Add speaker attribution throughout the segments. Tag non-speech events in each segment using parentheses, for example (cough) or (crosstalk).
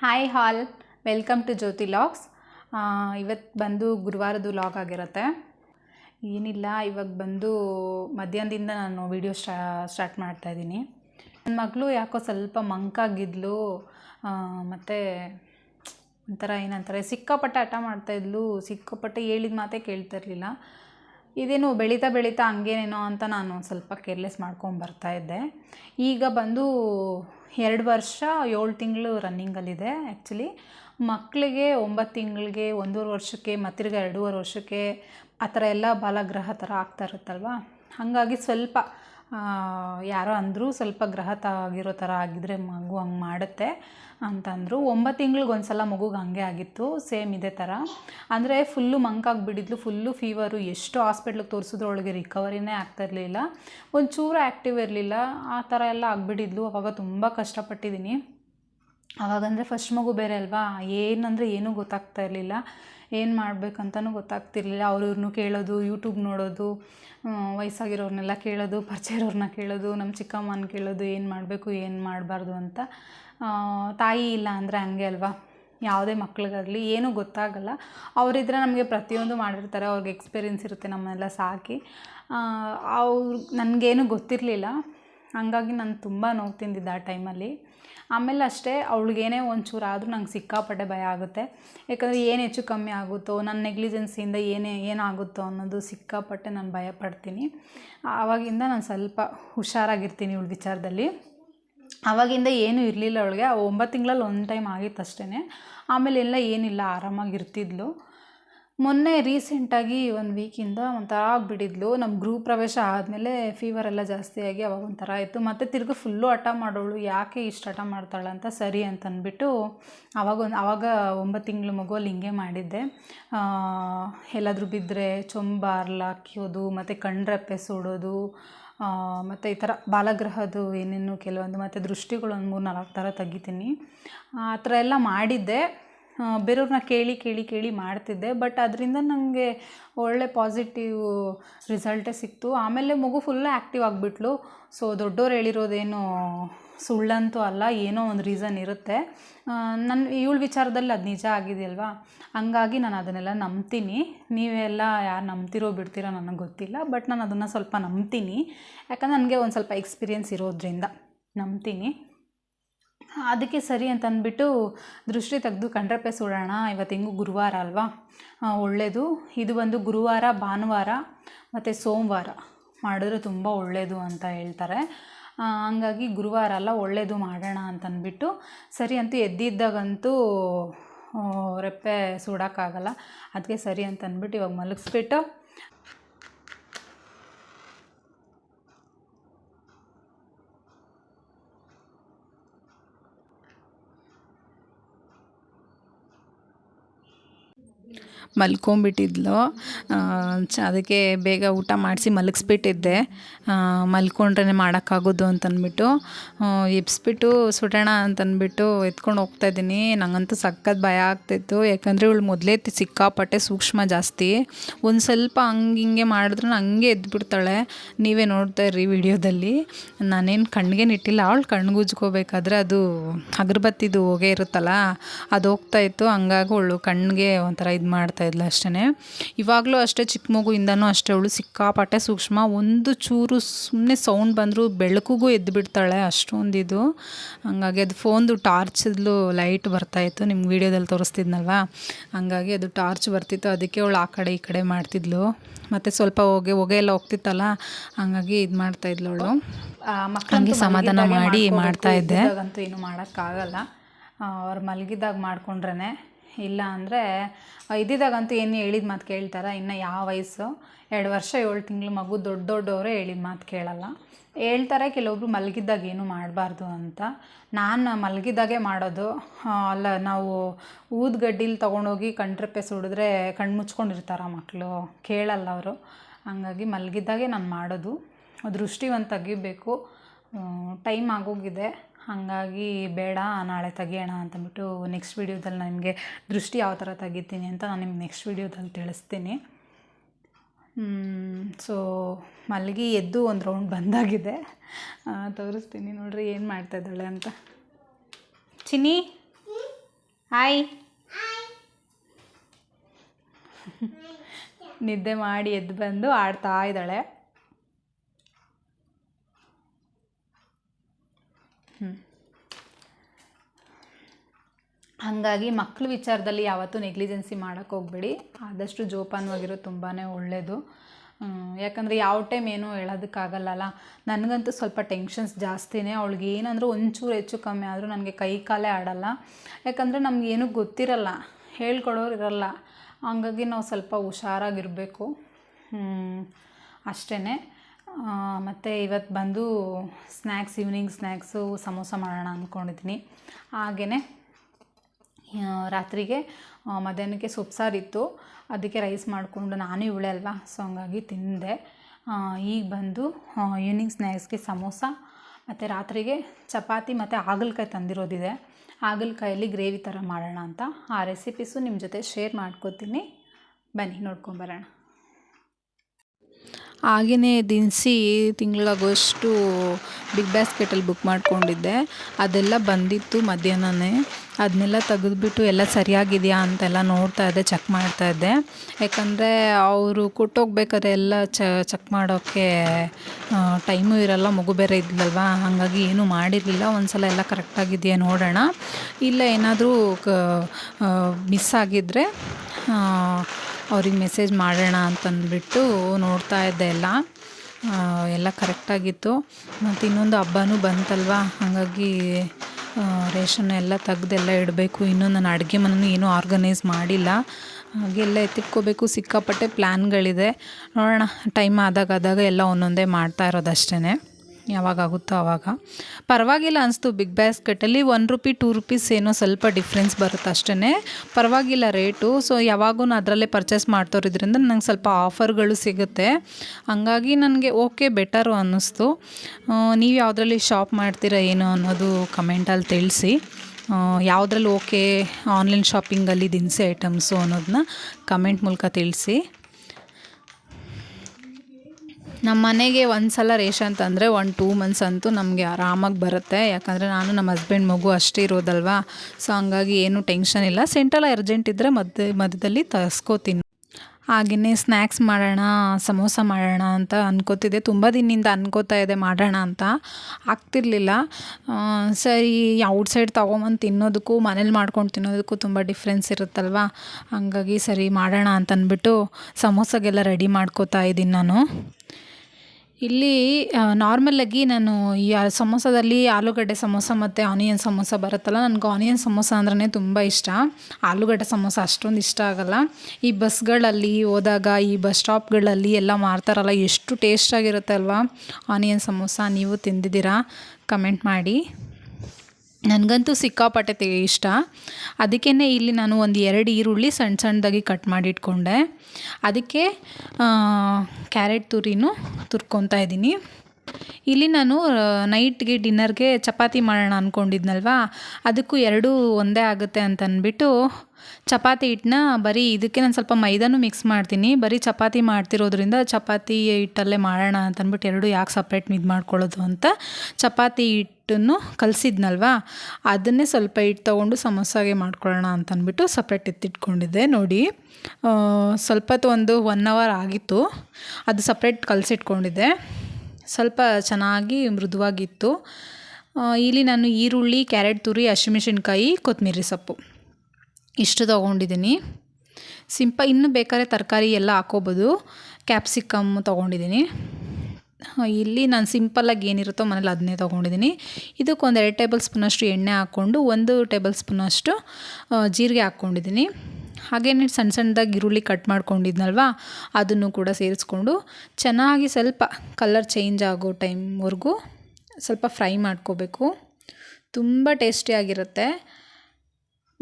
Speaker 1: Hi all welcome to Jyothi logs ಇವತ್ತು ಬಂದು ಗುರುವಾರದ್ದು log ಆಗಿರುತ್ತೆ. ಏನಿಲ್ಲ, ಇವಾಗ ಬಂದು ಮಧ್ಯಾಹ್ನದಿಂದ ನಾನು ವೀಡಿಯೋ ಸ್ಟಾ ಸ್ಟಾರ್ಟ್ ಮಾಡ್ತಾಯಿದ್ದೀನಿ ನನ್ನ ಮಗಳು ಯಾಕೋ ಸ್ವಲ್ಪ ಮಂಕಾಗಿದ್ಲು ಮತ್ತು ಒಂಥರ ಏನಂತಾರೆ, ಸಿಕ್ಕಾಪಟ್ಟೆ ಹಠ ಮಾಡ್ತಾಯಿದ್ಲು ಸಿಕ್ಕಾಪಟ್ಟೆ ಹೇಳಿದ ಮಾತೇ ಕೇಳ್ತಾ ಇದೇನು ಬೆಳೀತಾ ಬೆಳೀತಾ ಹಂಗೇನೇನೋ ಅಂತ ನಾನು ಸ್ವಲ್ಪ ಕೇರ್ಲೆಸ್ ಮಾಡ್ಕೊಂಡು ಬರ್ತಾ ಇದ್ದೆ. ಈಗ ಬಂದು ಎರಡು ವರ್ಷ, ಏಳು ತಿಂಗಳು ರನ್ನಿಂಗಲ್ಲಿದೆ ಆ್ಯಕ್ಚುಲಿ ಮಕ್ಕಳಿಗೆ ಒಂಬತ್ತು ತಿಂಗಳಿಗೆ ಒಂದೂವರೆ ವರ್ಷಕ್ಕೆ ಮತ್ತಿರ್ಗ ಎರಡೂವರೆ ವರ್ಷಕ್ಕೆ ಆ ಥರ ಎಲ್ಲ ಬಾಲಗ್ರಹ ಥರ ಆಗ್ತಾ ಇರುತ್ತಲ್ವ? ಹಾಗಾಗಿ ಸ್ವಲ್ಪ ಯಾರೋ ಅಂದರೂ ಸ್ವಲ್ಪ ಗ್ರಹ ತಾಗಿರೋ ಥರ ಆಗಿದ್ರೆ ಮಗು ಹಂಗೆ ಮಾಡುತ್ತೆ ಅಂತಂದರು. ಒಂಬತ್ತು ತಿಂಗ್ಳಿಗೆ ಒಂದು ಸಲ ಮಗುಗೆ ಹಂಗೆ ಆಗಿತ್ತು, ಸೇಮ್ ಇದೇ ಥರ ಅಂದರೆ ಫುಲ್ಲು ಮಂಕಾಗಿಬಿಟ್ಟಿದ್ಲು ಫುಲ್ಲು ಫೀವರು ಎಷ್ಟು ಹಾಸ್ಪಿಟ್ಲಿಗೆ ತೋರಿಸಿದ್ರು ಅವಳಿಗೆ ರಿಕವರಿನೇ ಆಗ್ತಾ ಇರಲಿಲ್ಲ. ಒಂಚೂರು ಆ್ಯಕ್ಟಿವ್ ಇರಲಿಲ್ಲ, ಆ ಥರ ಎಲ್ಲ ಆಗಿಬಿಟ್ಟಿದ್ಲು. ಅವಾಗ ತುಂಬ ಕಷ್ಟಪಟ್ಟಿದ್ದೀನಿ ಅವಾಗಂದರೆ ಫಸ್ಟ್ ಮಗು ಬೇರೆ ಅಲ್ವಾ? ಏನಂದರೆ ಏನೂ ಗೊತ್ತಾಗ್ತಾ ಇರಲಿಲ್ಲ. ಏನು ಮಾಡಬೇಕಂತನೂ ಗೊತ್ತಾಗ್ತಿರ್ಲಿಲ್ಲ. ಅವ್ರವ್ರನ್ನೂ ಕೇಳೋದು ಯೂಟ್ಯೂಬ್ ನೋಡೋದು ವಯಸ್ಸಾಗಿರೋರನ್ನೆಲ್ಲ ಕೇಳೋದು, ಪರಿಚಯ ಇರೋರನ್ನ ಕೇಳೋದು ನಮ್ಮ ಚಿಕ್ಕಮ್ಮನ ಕೇಳೋದು, ಏನು ಮಾಡಬೇಕು, ಏನು ಮಾಡಬಾರ್ದು ಅಂತ. ತಾಯಿ ಇಲ್ಲ ಅಂದರೆ ಹಂಗೆ ಅಲ್ವಾ? ಯಾವುದೇ ಮಕ್ಳಿಗಾಗಲಿ, ಏನೂ ಗೊತ್ತಾಗಲ್ಲ. ಅವರಿದ್ದರೆ ನಮಗೆ ಪ್ರತಿಯೊಂದು ಮಾಡಿರ್ತಾರೆ, ಅವ್ರಿಗೆ ಎಕ್ಸ್ಪೀರಿಯನ್ಸ್ ಇರುತ್ತೆ ನಮ್ಮನ್ನೆಲ್ಲ ಸಾಕಿ. ಅವ್ರು, ನನಗೇನು ಗೊತ್ತಿರಲಿಲ್ಲ. ಹಂಗಾಗಿ ನಾನು ತುಂಬ ನೋವು ತಿಂದಿದ್ದೆ ಆ ಟೈಮಲ್ಲಿ. ಆಮೇಲೆ ಅಷ್ಟೇ, ಅವಳಿಗೇನೇ ಒಂಚೂರು ಆದರೂ ನಂಗೆ ಸಿಕ್ಕಾಪಟ್ಟೆ ಭಯ ಆಗುತ್ತೆ. ಯಾಕಂದರೆ ಏನು ಹೆಚ್ಚು ಕಮ್ಮಿ ಆಗುತ್ತೋ, ನನ್ನ ನೆಗ್ಲಿಜೆನ್ಸಿಯಿಂದ ಏನೇ, ಏನಾಗುತ್ತೋ ಅನ್ನೋದು ಸಿಕ್ಕಾಪಟ್ಟೆ ನಾನು ಭಯ ಪಡ್ತೀನಿ. ಆವಾಗಿಂದ ನಾನು ಸ್ವಲ್ಪ ಹುಷಾರಾಗಿರ್ತೀನಿ ಇವಳ ವಿಚಾರದಲ್ಲಿ. ಆವಾಗಿಂದ ಏನೂ ಇರಲಿಲ್ಲ ಅವಳಿಗೆ. ಒಂಬತ್ತು ತಿಂಗಳಲ್ಲಿ ಒಂದು ಟೈಮ್ ಆಗಿತ್ತು ಅಷ್ಟೇ ಆಮೇಲೆ ಎಲ್ಲ ಏನಿಲ್ಲ, ಆರಾಮಾಗಿರ್ತಿದ್ಲು. ಮೊನ್ನೆ ರೀಸೆಂಟಾಗಿ ಒಂದು ವೀಕಿಂದ ಒಂಥರ ಆಗಿಬಿಟ್ಟಿದ್ಲು. ನಮ್ಮ ಗೃಹ ಪ್ರವೇಶ ಆದಮೇಲೆ ಫೀವರ್ ಎಲ್ಲ ಜಾಸ್ತಿ ಆಗಿ ಅವಾಗ ಒಂಥರ ಆಯಿತು. ಮತ್ತು ತಿರ್ಗಿ ಫುಲ್ಲು ಹಠ ಮಾಡೋಳು. ಯಾಕೆ ಇಷ್ಟು ಹಠ ಮಾಡ್ತಾಳೆ ಅಂತ ಸರಿ ಅಂತ ಅಂದ್ಬಿಟ್ಟು ಅವಾಗ ಒಂದು ಆವಾಗ ಒಂಬತ್ತು ತಿಂಗಳು ಮಗುವಲ್ಲಿ ಹಿಂಗೆ ಮಾಡಿದ್ದೆ. ಎಲ್ಲಾದರೂ ಬಿದ್ದರೆ ಚೊಂಬಾರ್ಲ ಹಾಕಿಯೋದು, ಮತ್ತು ಕಣ್ರಪ್ಪೆ ಸುಡೋದು ಮತ್ತು ಈ ಥರ ಬಾಲಗ್ರಹದ್ದು ಏನೇನು ಕೆಲವೊಂದು, ಮತ್ತು ದೃಷ್ಟಿಗಳು ಒಂದು ಮೂರು ನಾಲ್ಕು ಥರ ತೆಗಿತೀನಿ. ಆ ಥರ ಎಲ್ಲ ಮಾಡಿದ್ದೆ. ಬೇರೆಯವ್ರನ್ನ ಕೇಳಿ ಕೇಳಿ ಕೇಳಿ ಮಾಡ್ತಿದ್ದೆ. ಬಟ್ ಅದರಿಂದ ನನಗೆ ಒಳ್ಳೆ ಪಾಸಿಟಿವ್ ರಿಸಲ್ಟೇ ಸಿಕ್ತು. ಆಮೇಲೆ ಮಗು ಫುಲ್ ಆ್ಯಕ್ಟಿವ್ ಆಗಿಬಿಟ್ಲು. ಸೊ ದೊಡ್ಡವ್ರು ಹೇಳಿರೋದೇನು ಸುಳ್ಳಂತೂ ಅಲ್ಲ, ಏನೋ ಒಂದು ರೀಸನ್ ಇರುತ್ತೆ. ನನ್ನ ಇವಳ ವಿಚಾರದಲ್ಲಿ ಅದು ನಿಜ ಆಗಿದೆಯಲ್ವಾ? ಹಂಗಾಗಿ ನಾನು ಅದನ್ನೆಲ್ಲ ನಂಬ್ತೀನಿ. ನೀವೆಲ್ಲ ಯಾರು ನಂಬ್ತಿರೋ ಬಿಡ್ತೀರೋ ನನಗೆ ಗೊತ್ತಿಲ್ಲ. ಬಟ್ ನಾನು ಅದನ್ನು ಸ್ವಲ್ಪ ನಂಬ್ತೀನಿ. ಯಾಕಂದ್ರೆ ನನಗೆ ಒಂದು ಸ್ವಲ್ಪ ಎಕ್ಸ್ಪೀರಿಯೆನ್ಸ್ ಇರೋದ್ರಿಂದ ನಂಬ್ತೀನಿ. ಅದಕ್ಕೆ ಸರಿ ಅಂತ ಅಂದ್ಬಿಟ್ಟು ದೃಷ್ಟಿ ತೆಗೆದು ಕಂಡ್ರಪ್ಪೆ ಸುಡೋಣ, ಇವತ್ತು ಹೆಂಗೂ ಗುರುವಾರ ಅಲ್ವಾ? ಒಳ್ಳೆಯದು ಇದು ಬಂದು ಗುರುವಾರ, ಭಾನುವಾರ ಮತ್ತು ಸೋಮವಾರ ಮಾಡಿದ್ರೆ ತುಂಬ ಒಳ್ಳೆಯದು ಅಂತ ಹೇಳ್ತಾರೆ. ಹಂಗಾಗಿ ಗುರುವಾರ ಅಲ್ಲ ಒಳ್ಳೆಯದು ಮಾಡೋಣ ಅಂತಂದ್ಬಿಟ್ಟು ಸರಿ ಅಂತೂ ಎದ್ದಿದ್ದಾಗಂತೂ ರೆಪ್ಪೆ ಸುಡೋಕ್ಕಾಗಲ್ಲ. ಅದಕ್ಕೆ ಸರಿ ಅಂತಂದ್ಬಿಟ್ಟು ಇವಾಗ ಮಲಗಿಸ್ಬಿಟ್ಟು ಮಲ್ಕೊಂಬಿಟ್ಟಿದ್ಲು. ಚ, ಅದಕ್ಕೆ ಬೇಗ ಊಟ ಮಾಡಿಸಿ ಮಲಗಿಸ್ಬಿಟ್ಟಿದ್ದೆ. ಮಲ್ಕೊಂಡ್ರೆ ಮಾಡೋಕ್ಕಾಗೋದು ಅಂತಂದ್ಬಿಟ್ಟು ಎಬ್ಸ್ಬಿಟ್ಟು ಸುಡೋಣ ಅಂತಂದ್ಬಿಟ್ಟು ಎತ್ಕೊಂಡು ಹೋಗ್ತಾ ಇದ್ದೀನಿ. ನಂಗಂತೂ ಸಖತ್ ಭಯ ಆಗ್ತಿತ್ತು. ಯಾಕಂದರೆ ಇವಳು ಮೊದಲೇ ಸಿಕ್ಕಾಪಟ್ಟೆ ಸೂಕ್ಷ್ಮ ಜಾಸ್ತಿ. ಒಂದು ಸ್ವಲ್ಪ ಹಂಗೆ ಹಿಂಗೆ ಮಾಡಿದ್ರೆ ಹಂಗೆ ಎದ್ಬಿಡ್ತಾಳೆ. ನೀವೇ ನೋಡ್ತಾ ಇರ್ರಿ ವಿಡಿಯೋದಲ್ಲಿ. ನಾನೇನು ಕಣ್ಣಿಗೆ ನಿಟ್ಟಿಲ್ಲ. ಅವಳು ಕಣ್ಗುಜ್ಕೋಬೇಕಾದ್ರೆ ಅದು ಅಗರಬತ್ತಿದು ಹೋಗೇ ಇರುತ್ತಲ್ಲ, ಅದು ಹೋಗ್ತಾ ಇತ್ತು. ಹಂಗಾಗಿ ಅವಳು ಕಣ್ಣಿಗೆ ಒಂಥರ ಇದು ಮಾಡ್ತಾ ಇದ್ಲು ಅಷ್ಟೇ ಇವಾಗಲೂ ಅಷ್ಟೇ ಚಿಕ್ಕ ಮಗುಯಿಂದನೂ ಅಷ್ಟೇ ಅವಳು ಸಿಕ್ಕಾಪಟ್ಟೆ ಸೂಕ್ಷ್ಮ. ಒಂದು ಚೂರು ಸುಮ್ಮನೆ ಸೌಂಡ್ ಬಂದರೂ ಬೆಳಕಿಗೂ ಎದ್ದು ಬಿಡ್ತಾಳೆ ಅಷ್ಟೊಂದಿದು. ಹಂಗಾಗಿ ಅದು ಫೋನ್ದು ಟಾರ್ಚ್ದು ಲೈಟ್ ಬರ್ತಾಯಿತ್ತು ನಿಮ್ಗೆ ವೀಡಿಯೋದಲ್ಲಿ ತೋರಿಸ್ತಿದ್ನಲ್ವಾ? ಹಂಗಾಗಿ ಅದು ಟಾರ್ಚ್ ಬರ್ತಿತ್ತು. ಅದಕ್ಕೆ ಅವಳು ಆ ಕಡೆ ಈ ಕಡೆ ಮಾಡ್ತಿದ್ಲು. ಮತ್ತು ಸ್ವಲ್ಪ ಹೊಗೆ ಹೊಗೆ ಎಲ್ಲ ಹೋಗ್ತಿತ್ತಲ್ಲ? ಹಂಗಾಗಿ ಇದು ಮಾಡ್ತಾಯಿದ್ಲು ಅವಳು. ಹಂಗೆ ಸಮಾಧಾನ ಮಾಡಿ ಮಾಡ್ತಾ ಇದ್ದೆ. ಅಂತೂ ಏನು ಮಾಡೋಕ್ಕಾಗಲ್ಲ. ಅವ್ರು ಮಲಗಿದಾಗ ಮಾಡ್ಕೊಂಡ್ರೆ ಇಲ್ಲ ಅಂದರೆ ಇದ್ದಿದ್ದಾಗಂತೂ ಏನು ಹೇಳಿದ ಮಾತು ಕೇಳ್ತಾರೆ? ಇನ್ನು ಯಾವ ವಯಸ್ಸು? ಎರಡು ವರ್ಷ ಏಳು ತಿಂಗಳು ಮಗು ದೊಡ್ಡ ದೊಡ್ಡವರೇ ಹೇಳಿದ ಮಾತು ಕೇಳಲ್ಲ. ಹೇಳ್ತಾರೆ, ಕೆಲವೊಬ್ರು ಮಲಗಿದ್ದಾಗ ಏನು ಮಾಡಬಾರ್ದು ಅಂತ. ನಾನು ಮಲಗಿದಾಗೆ ಮಾಡೋದು ಅಲ್ಲ, ನಾವು ಊದ್ಗಡ್ಡಿಲಿ ತೊಗೊಂಡೋಗಿ ಕಣ್ಟ್ರಪ್ಪೆ ಸುಡಿದ್ರೆ ಕಣ್ಣು ಮುಚ್ಕೊಂಡಿರ್ತಾರೆ ಮಕ್ಕಳು ಕೇಳಲ್ಲ ಅವರು. ಹಂಗಾಗಿ ಮಲಗಿದ್ದಾಗೆ ನಾನು ಮಾಡೋದು. ದೃಷ್ಟಿ ಒಂದು ತೆಗಿಬೇಕು ಟೈಮ್ ಆಗೋಗಿದೆ. ಹಾಗಾಗಿ ಬೇಡ ನಾಳೆ ತೆಗಿಯೋಣ ಅಂತಂದ್ಬಿಟ್ಟು ನೆಕ್ಸ್ಟ್ ವೀಡಿಯೋದಲ್ಲಿ ನನಗೆ ದೃಷ್ಟಿ ಯಾವ ಥರ ತೆಗಿತೀನಿ ಅಂತ ನಾನು ನಿಮ್ಗೆ ನೆಕ್ಸ್ಟ್ ವೀಡಿಯೋದಲ್ಲಿ ತಿಳಿಸ್ತೀನಿ. ಸೊ ಮಲಗಿ ಎದ್ದು ಒಂದು ರೌಂಡ್ ಬಂದಾಗಿದೆ. ತೋರಿಸ್ತೀನಿ ನೋಡ್ರಿ ಏನು ಮಾಡ್ತಾ ಇದ್ದಾಳೆ ಅಂತ. ಚಿನಿ ಹಾಯ್ (laughs) ನಿದ್ದೆ ಮಾಡಿ ಎದ್ದು ಬಂದು ಆಡ್ತಾ ಇದ್ದಾಳೆ. ಹಾಗಾಗಿ ಮಕ್ಕಳ ವಿಚಾರದಲ್ಲಿ ಯಾವತ್ತೂ ನೆಗ್ಲಿಜೆನ್ಸಿ ಮಾಡೋಕ್ಕೆ ಹೋಗಬೇಡಿ. ಆದಷ್ಟು ಜೋಪಾನವಾಗಿರೋದು ತುಂಬಾ ಒಳ್ಳೆಯದು ಯಾಕಂದರೆ ಯಾವ ಟೈಮ್ ಏನೂ ಹೇಳೋದಕ್ಕಾಗಲ್ಲಲ್ಲ. ನನಗಂತೂ ಸ್ವಲ್ಪ ಟೆನ್ಷನ್ಸ್ ಜಾಸ್ತಿನೇ. ಅವಳಿಗೆ ಏನಂದರೂ ಒಂಚೂರು ಹೆಚ್ಚು ಕಮ್ಮಿ ಆದರೂ ನನಗೆ ಕೈ ಕಾಲೇ ಆಡಲ್ಲ. ಯಾಕಂದರೆ ನಮಗೇನು ಗೊತ್ತಿರಲ್ಲ ಹೇಳ್ಕೊಡೋರು ಇರಲ್ಲ ಹಂಗಾಗಿ ನಾವು ಸ್ವಲ್ಪ ಹುಷಾರಾಗಿರಬೇಕು. ಅಷ್ಟೇ ಮತ್ತು ಇವತ್ತು ಬಂದು ಸ್ನ್ಯಾಕ್ಸ್ ಈವ್ನಿಂಗ್ ಸ್ನ್ಯಾಕ್ಸು ಸಮೋಸ ಮಾಡೋಣ ಅಂದ್ಕೊಂಡಿದ್ದೀನಿ ಹಾಗೆಯೇ ರಾತ್ರಿಗೆ ಮಧ್ಯಾಹ್ನಕ್ಕೆ ಸೊಪ್ಪು ಸಾರಿತ್ತು ಅದಕ್ಕೆ ರೈಸ್ ಮಾಡಿಕೊಂಡು ನಾನು ಇವಳೆ ಅಲ್ವಾ? ಸೊ ಹಂಗಾಗಿ ತಿಂದೆ. ಈಗ ಬಂದು ಈವ್ನಿಂಗ್ ಸ್ನ್ಯಾಕ್ಸ್ಗೆ ಸಮೋಸ, ಮತ್ತು ರಾತ್ರಿಗೆ ಚಪಾತಿ ಮತ್ತು ಹಾಗಲಕಾಯಿ ತಂದಿರೋದಿದೆ. ಹಾಗಲಕಾಯಲ್ಲಿ ಗ್ರೇವಿ ಥರ ಮಾಡೋಣ ಅಂತ ಆ ರೆಸಿಪೀಸು ನಿಮ್ಮ ಜೊತೆ ಶೇರ್ ಮಾಡ್ಕೋತೀನಿ. ಬನ್ನಿ ನೋಡ್ಕೊಂಬರೋಣ ಹಾಗೆಯೇ ದಿನಸಿ ತಿಂಗಳಾಗೋಷ್ಟು ಬಿಗ್ ಬ್ಯಾಸ್ಕೆಟಲ್ಲಿ ಬುಕ್ ಮಾಡಿಕೊಂಡಿದ್ದೆ. ಅದೆಲ್ಲ ಬಂದಿತ್ತು ಮಧ್ಯಾಹ್ನವೇ ಅದನ್ನೆಲ್ಲ ತೆಗೆದ್ಬಿಟ್ಟು ಎಲ್ಲ ಸರಿಯಾಗಿದೆಯಾ ಅಂತೆಲ್ಲ ನೋಡ್ತಾ ಇದ್ದೆ ಚೆಕ್ ಮಾಡ್ತಾ ಇದ್ದೆ. ಯಾಕಂದರೆ ಅವರು ಕೊಟ್ಟೋಗ್ಬೇಕಾದ್ರೆ ಎಲ್ಲ ಚೆಕ್ ಮಾಡೋಕ್ಕೆ ಟೈಮು ಇರಲ್ಲ, ಮಗು ಬೇರೆ ಇದ್ಲಲ್ವಾ? ಹಾಗಾಗಿ ಏನೂ ಮಾಡಿರಲಿಲ್ಲ. ಒಂದು ಸಲ ಎಲ್ಲ ಕರೆಕ್ಟಾಗಿದೆಯಾ ನೋಡೋಣ. ಇಲ್ಲ ಏನಾದರೂ ಮಿಸ್ ಆಗಿದ್ದರೆ ಅವ್ರಿಗೆ ಮೆಸೇಜ್ ಮಾಡೋಣ ಅಂತಂದ್ಬಿಟ್ಟು ನೋಡ್ತಾ ಇದ್ದೆ ಎಲ್ಲ. ಎಲ್ಲ ಕರೆಕ್ಟಾಗಿತ್ತು. ಮತ್ತು ಇನ್ನೊಂದು ಹಬ್ಬನೂ ಬಂತಲ್ವ? ಹಾಗಾಗಿ ರೇಷನ್ ಎಲ್ಲ ತೆಗ್ದೆಲ್ಲ ಇಡಬೇಕು. ಇನ್ನೂ ನಾನು ಅಡುಗೆ ಮನೆಯೂ ಏನೂ ಆರ್ಗನೈಸ್ ಮಾಡಿಲ್ಲ. ಹಾಗೆ ಎಲ್ಲ ಎತ್ತಿಟ್ಕೋಬೇಕು. ಸಿಕ್ಕಾಪಟ್ಟೆ ಪ್ಲ್ಯಾನ್ಗಳಿದೆ ನೋಡೋಣ ಟೈಮ್ ಆದಾಗ ಆದಾಗ ಎಲ್ಲ ಒಂದೊಂದೇ ಮಾಡ್ತಾ ಯಾವಾಗಾಗುತ್ತೋ ಆವಾಗ. ಪರವಾಗಿಲ್ಲ ಅನಿಸ್ತು ಬಿಗ್ ಬ್ಯಾಸ್ಕೆಟಲ್ಲಿ ಒನ್ ರುಪಿ ಟೂ ರುಪೀಸ್ ಏನೋ ಸ್ವಲ್ಪ ಡಿಫ್ರೆನ್ಸ್ ಬರುತ್ತೆ ಅಷ್ಟೇ ಪರವಾಗಿಲ್ಲ ರೇಟು ಸೊ ಯಾವಾಗೂ ಅದರಲ್ಲೇ ಪರ್ಚೇಸ್ ಮಾಡ್ತೋರಿದ್ರಿಂದ ನಂಗೆ ಸ್ವಲ್ಪ ಆಫರ್ಗಳು ಸಿಗುತ್ತೆ. ಹಂಗಾಗಿ ನನಗೆ ಓಕೆ ಬೆಟರು ಅನ್ನಿಸ್ತು ನೀವು ಯಾವುದ್ರಲ್ಲಿ ಶಾಪ್ ಮಾಡ್ತೀರಾ ಏನು ಅನ್ನೋದು ಕಮೆಂಟಲ್ಲಿ ತಿಳಿಸಿ. ಯಾವುದ್ರಲ್ಲಿ ಓಕೆ ಆನ್ಲೈನ್ ಶಾಪಿಂಗಲ್ಲಿ ದಿನಸಿ ಐಟಮ್ಸು ಅನ್ನೋದನ್ನ ಕಮೆಂಟ್ ಮೂಲಕ ತಿಳಿಸಿ. ನಮ್ಮ ಮನೆಗೆ ಒಂದು ಸಲ ರೇಷನ್ ತಂದರೆ ಒಂದು ಟೂ ಮಂತ್ಸ್ ಅಂತೂ ನಮಗೆ ಆರಾಮಾಗಿ ಬರುತ್ತೆ. ಯಾಕಂದರೆ ನಾನು ನಮ್ಮ ಹಸ್ಬೆಂಡ್ ಮಗು ಅಷ್ಟೇ ಇರೋದಲ್ವಾ? ಸೊ ಹಂಗಾಗಿ ಏನೂ ಟೆನ್ಷನ್ ಇಲ್ಲ. ಸೆಂಟ್ರಲ್ ಅರ್ಜೆಂಟ್ ಇದ್ದರೆ ಮಧ್ಯ ಮಧ್ಯದಲ್ಲಿ ತರಿಸ್ಕೋತೀನಿ. ಹಾಗೆಯೇ ಸ್ನ್ಯಾಕ್ಸ್ ಮಾಡೋಣ, ಸಮೋಸ ಮಾಡೋಣ ಅಂತ ಅನ್ಕೋತಿದ್ದೆ. ತುಂಬ ದಿನದಿಂದ ಅನ್ಕೋತಾ ಇದೆ, ಮಾಡೋಣ ಅಂತ. ಆಗ್ತಿರ್ಲಿಲ್ಲ. ಸರಿ ಔಟ್ಸೈಡ್ ತೊಗೊಂಬಂದು ತಿನ್ನೋದಕ್ಕೂ, ಮನೇಲಿ ಮಾಡ್ಕೊಂಡು ತಿನ್ನೋದಕ್ಕೂ ತುಂಬ ಡಿಫ್ರೆನ್ಸ್ ಇರುತ್ತಲ್ವ? ಹಂಗಾಗಿ ಸರಿ ಮಾಡೋಣ ಅಂತ ಅಂದ್ಬಿಟ್ಟು ಸಮೋಸಗೆಲ್ಲ ರೆಡಿ ಮಾಡ್ಕೋತಾ ಇದ್ದೀನಿ ನಾನು. ಇಲ್ಲಿ ನಾರ್ಮಲಾಗಿ ನಾನು ಈ ಸಮೋಸದಲ್ಲಿ ಆಲೂಗಡ್ಡೆ ಸಮೋಸ ಮತ್ತು ಆನಿಯನ್ ಸಮೋಸ ಬರುತ್ತಲ್ಲ, ನನಗೆ ಆನಿಯನ್ ಸಮೋಸ ಅಂದ್ರೆ ತುಂಬ ಇಷ್ಟ. ಆಲೂಗಡ್ಡೆ ಸಮೋಸ ಅಷ್ಟೊಂದು ಇಷ್ಟ ಆಗಲ್ಲ. ಈ ಬಸ್ಗಳಲ್ಲಿ ಹೋದಾಗ, ಈ ಬಸ್ ಸ್ಟಾಪ್ಗಳಲ್ಲಿ ಎಲ್ಲ ಮಾರ್ತಾರಲ್ಲ, ಎಷ್ಟು ಟೇಸ್ಟಾಗಿರುತ್ತೆ ಅಲ್ವಾ? ಆನಿಯನ್ ಸಮೋಸ, ನೀವು ತಿಂದಿದ್ದೀರಾ? ಕಮೆಂಟ್ ಮಾಡಿ. ನನಗಂತೂ ಸಿಕ್ಕಾಪಟ್ಟೆ ಇಷ್ಟ. ಅದಕ್ಕೇ ಇಲ್ಲಿ ನಾನು ಒಂದು ಎರಡು ಈರುಳ್ಳಿ ಸಣ್ಣ ಸಣ್ಣದಾಗಿ ಕಟ್ ಮಾಡಿಟ್ಕೊಂಡೆ. ಅದಕ್ಕೆ ಕ್ಯಾರೆಟ್ ತುರಿನೂ ತುರ್ಕೊತಾ ಇದ್ದೀನಿ. ಇಲ್ಲಿ ನಾನು ನೈಟ್ಗೆ ಡಿನ್ನರ್ಗೆ ಚಪಾತಿ ಮಾಡೋಣ ಅಂದ್ಕೊಂಡಿದ್ನಲ್ವಾ ಅದಕ್ಕೂ ಎರಡೂ ಒಂದೇ ಆಗುತ್ತೆ ಅಂತ ಅಂದ್ಬಿಟ್ಟು ಚಪಾತಿ ಹಿಟ್ಟನ್ನ ಬರೀ ಇದಕ್ಕೆ ನಾನು ಸ್ವಲ್ಪ ಮೈದಾನು ಮಿಕ್ಸ್ ಮಾಡ್ತೀನಿ. ಬರೀ ಚಪಾತಿ ಮಾಡ್ತಿರೋದ್ರಿಂದ ಚಪಾತಿ ಹಿಟ್ಟಲ್ಲೇ ಮಾಡೋಣ ಅಂತ ಅಂದ್ಬಿಟ್ಟು ಎರಡು ಯಾಕೆ ಸಪ್ರೇಟ್ ಇದು ಮಾಡ್ಕೊಳ್ಳೋದು ಅಂತ ಚಪಾತಿ ಹಿಟ್ಟನ್ನು ಕಲಸಿದ್ನಲ್ವಾ? ಅದನ್ನೇ ಸ್ವಲ್ಪ ಹಿಟ್ಟು ತೊಗೊಂಡು ಸಮೋಸಾಗೆ ಮಾಡ್ಕೊಳ್ಳೋಣ ಅಂತ ಅಂದ್ಬಿಟ್ಟು ಸಪ್ರೇಟ್ ಎತ್ತಿಟ್ಕೊಂಡಿದ್ದೆ ನೋಡಿ ಸ್ವಲ್ಪ ಒಂದು ಒನ್ ಅವರ್ ಆಗಿತ್ತು. ಅದು ಸಪ್ರೇಟ್ ಕಲಸಿಟ್ಕೊಂಡಿದ್ದೆ. ಸ್ವಲ್ಪ ಚೆನ್ನಾಗಿ ಮೃದುವಾಗಿತ್ತು. ಇಲ್ಲಿ ನಾನು ಈರುಳ್ಳಿ, ಕ್ಯಾರೆಟ್ ತುರಿ, ಹಸಿಮೆಣಸಿನ್ಕಾಯಿ ಕೊತ್ತಂಬರಿ ಸೊಪ್ಪು. ಇಷ್ಟು ತೊಗೊಂಡಿದ್ದೀನಿ. ಸಿಂಪ ಇನ್ನೂ ಬೇಕಾದ್ರೆ ತರಕಾರಿ ಎಲ್ಲ ಹಾಕೋಬೋದು. ಕ್ಯಾಪ್ಸಿಕಮ್ ತೊಗೊಂಡಿದ್ದೀನಿ. ಇಲ್ಲಿ ನಾನು ಸಿಂಪಲ್ಲಾಗಿ ಏನಿರುತ್ತೋ ಮನೇಲಿ ಅದನ್ನೇ ತೊಗೊಂಡಿದ್ದೀನಿ. ಇದಕ್ಕೆ ಒಂದು ಎರಡು ಟೇಬಲ್ ಸ್ಪೂನಷ್ಟು ಎಣ್ಣೆ ಹಾಕ್ಕೊಂಡು, ಒಂದು ಟೇಬಲ್ ಸ್ಪೂನಷ್ಟು ಜೀರಿಗೆ ಹಾಕ್ಕೊಂಡಿದ್ದೀನಿ. ಹಾಗೇನೆ ಸಣ್ಣ ಸಣ್ಣದಾಗಿ ಈರುಳ್ಳಿ ಕಟ್ ಮಾಡ್ಕೊಂಡಿದ್ನಲ್ವಾ, ಅದನ್ನು ಕೂಡ ಸೇರಿಸ್ಕೊಂಡು, ಚೆನ್ನಾಗಿ ಸ್ವಲ್ಪ ಕಲರ್ ಚೇಂಜ್ ಆಗೋ ಟೈಮ್ವರೆಗೂ ಸ್ವಲ್ಪ ಫ್ರೈ ಮಾಡ್ಕೋಬೇಕು. ತುಂಬ ಟೇಸ್ಟಿಯಾಗಿರುತ್ತೆ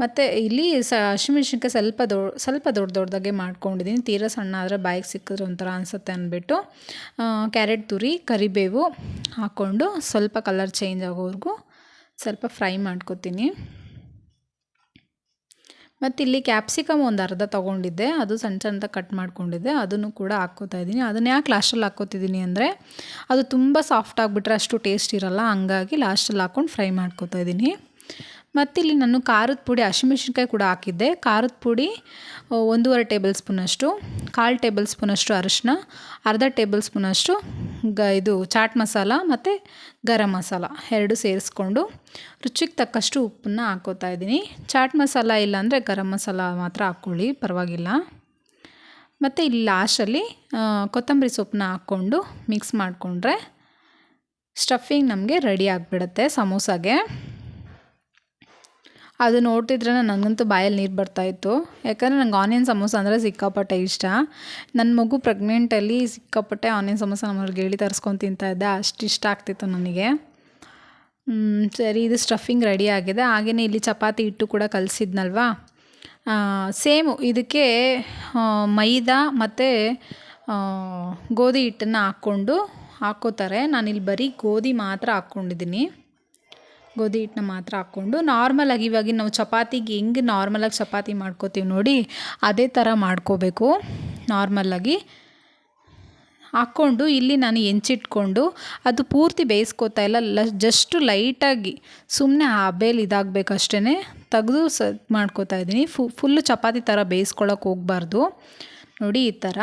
Speaker 1: ಮತ್ತು ಇಲ್ಲಿ ಸ ಹಸಿಮೆಣ್ಸಿನ್ಕಾಯಿ ಸ್ವಲ್ಪ ದೊ, ಸ್ವಲ್ಪ ದೊಡ್ಡ ದೊಡ್ಡದಾಗೆ ಮಾಡ್ಕೊಂಡಿದ್ದೀನಿ. ತೀರಾ ಸಣ್ಣ ಆದರೆ ಬಾಯಿಗೆ ಸಿಕ್ಕಿದ್ರೆ ಒಂಥರ ಅನಿಸುತ್ತೆ ಅಂದ್ಬಿಟ್ಟು ಕ್ಯಾರೆಟ್ ತುರಿ, ಕರಿಬೇವು ಹಾಕ್ಕೊಂಡು ಸ್ವಲ್ಪ ಕಲರ್ ಚೇಂಜ್ ಆಗೋವರೆಗೂ ಸ್ವಲ್ಪ ಫ್ರೈ ಮಾಡ್ಕೊತೀನಿ. ಮತ್ತು ಇಲ್ಲಿ ಕ್ಯಾಪ್ಸಿಕಮ್ ಒಂದು ಅರ್ಧ ತೊಗೊಂಡಿದ್ದೆ. ಅದು ಸಣ್ಣ ಸಣ್ಣದಾಗ ಕಟ್ ಮಾಡ್ಕೊಂಡಿದ್ದೆ. ಅದನ್ನು ಕೂಡ ಹಾಕ್ಕೋತಾ ಇದ್ದೀನಿ. ಅದನ್ನು ಯಾಕೆ ಲಾಸ್ಟಲ್ಲಿ ಹಾಕ್ಕೋತಿದ್ದೀನಿ ಅಂದರೆ, ಅದು ತುಂಬ ಸಾಫ್ಟ್ ಆಗಿಬಿಟ್ರೆ ಅಷ್ಟು ಟೇಸ್ಟ್ ಇರಲ್ಲ. ಹಂಗಾಗಿ ಲಾಸ್ಟಲ್ಲಿ ಹಾಕ್ಕೊಂಡು ಫ್ರೈ ಮಾಡ್ಕೋತಾ ಇದ್ದೀನಿ. ಮತ್ತಿಲ್ಲಿ ನಾನು ಖಾರದ ಪುಡಿ, ಹಸಿಮೆಣ್ಸಿನ್ಕಾಯಿ ಕೂಡ ಹಾಕಿದ್ದೆ. ಖಾರದ ಪುಡಿ ಒಂದೂವರೆ ಟೇಬಲ್ ಸ್ಪೂನಷ್ಟು ಕಾಲು ಟೇಬಲ್ ಸ್ಪೂನಷ್ಟು ಅರಶಿನ, ಅರ್ಧ ಟೇಬಲ್ ಸ್ಪೂನಷ್ಟು ಗ, ಇದು ಚಾಟ್ ಮಸಾಲ ಮತ್ತು ಗರಂ ಮಸಾಲ ಎರಡು ಸೇರಿಸ್ಕೊಂಡು ರುಚಿಗೆ ತಕ್ಕಷ್ಟು ಉಪ್ಪನ್ನ ಹಾಕೋತಾ ಇದ್ದೀನಿ. ಚಾಟ್ ಮಸಾಲ ಇಲ್ಲಾಂದರೆ ಗರಂ ಮಸಾಲ ಮಾತ್ರ ಹಾಕ್ಕೊಳ್ಳಿ, ಪರವಾಗಿಲ್ಲ. ಮತ್ತು ಇಲ್ಲಿ ಲಾಸ್ಟಲ್ಲಿ ಕೊತ್ತಂಬರಿ ಸೊಪ್ಪನ್ನ ಹಾಕ್ಕೊಂಡು ಮಿಕ್ಸ್ ಮಾಡಿಕೊಂಡ್ರೆ ಸ್ಟಫಿಂಗ್ ನಮಗೆ ರೆಡಿ ಆಗಿಬಿಡುತ್ತೆ ಸಮೋಸಾಗೆ. ಅದು ನೋಡ್ತಿದ್ರೆ ನನಗಂತೂ ಬಾಯಲ್ಲಿ ನೀರು ಬರ್ತಾಯಿತ್ತು ಯಾಕಂದರೆ ನಂಗೆ ಆನಿಯನ್ ಸಮೋಸ ಅಂದರೆ ಸಿಕ್ಕಾಪಟ್ಟೆ ಇಷ್ಟ. ನನ್ನ ಮಗು ಪ್ರೆಗ್ನೆಂಟಲ್ಲಿ ಸಿಕ್ಕಾಪಟ್ಟೆ ಆನಿಯನ್ ಸಮೋಸ ನಮ್ಮವ್ರಿಗೆ ಹೇಳಿ ತರಿಸ್ಕೊಂಡು ತಿಂತಾಯಿದ್ದೆ ಅಷ್ಟು ಇಷ್ಟ ಆಗ್ತಿತ್ತು ನನಗೆ. ಸರಿ, ಇದು ಸ್ಟಫಿಂಗ್ ರೆಡಿ ಆಗಿದೆ. ಹಾಗೆಯೇ ಇಲ್ಲಿ ಚಪಾತಿ ಹಿಟ್ಟು ಕೂಡ ಕಲಿಸಿದ್ನಲ್ವಾ? ಸೇಮು ಇದಕ್ಕೆ ಮೈದಾ ಮತ್ತು ಗೋಧಿ ಹಿಟ್ಟನ್ನು ಹಾಕ್ಕೊಂಡು ಹಾಕ್ಕೋತಾರೆ ನಾನಿಲ್ಲಿ ಬರೀ ಗೋಧಿ ಮಾತ್ರ ಹಾಕ್ಕೊಂಡಿದ್ದೀನಿ. ಗೋಧಿ ಹಿಟ್ಟನ್ನ ಮಾತ್ರ ಹಾಕ್ಕೊಂಡು ನಾರ್ಮಲಾಗಿ ಇವಾಗ ನಾವು ಚಪಾತಿಗೆ ಹೆಂಗೆ ನಾರ್ಮಲಾಗಿ ಚಪಾತಿ ಮಾಡ್ಕೋತೀವಿ ನೋಡಿ, ಅದೇ ಥರ ಮಾಡ್ಕೋಬೇಕು. ನಾರ್ಮಲಾಗಿ ಹಾಕ್ಕೊಂಡು ಇಲ್ಲಿ ನಾನು ಹೆಂಚಿಟ್ಕೊಂಡು ಅದು ಪೂರ್ತಿ ಬೇಯಿಸ್ಕೋತಾ ಇಲ್ಲ, ಲ ಜಸ್ಟು ಲೈಟಾಗಿ ಸುಮ್ಮನೆ ಹಬೇಲಿ ಇದಾಗ್ಬೇಕು ಅಷ್ಟೇ ತೆಗೆದು ಸ, ಮಾಡ್ಕೋತಾ ಇದ್ದೀನಿ. ಫು ಫುಲ್ಲು ಚಪಾತಿ ಥರ ಬೇಯಿಸ್ಕೊಳಕ್ಕೆ ಹೋಗಬಾರ್ದು. ನೋಡಿ ಈ ಥರ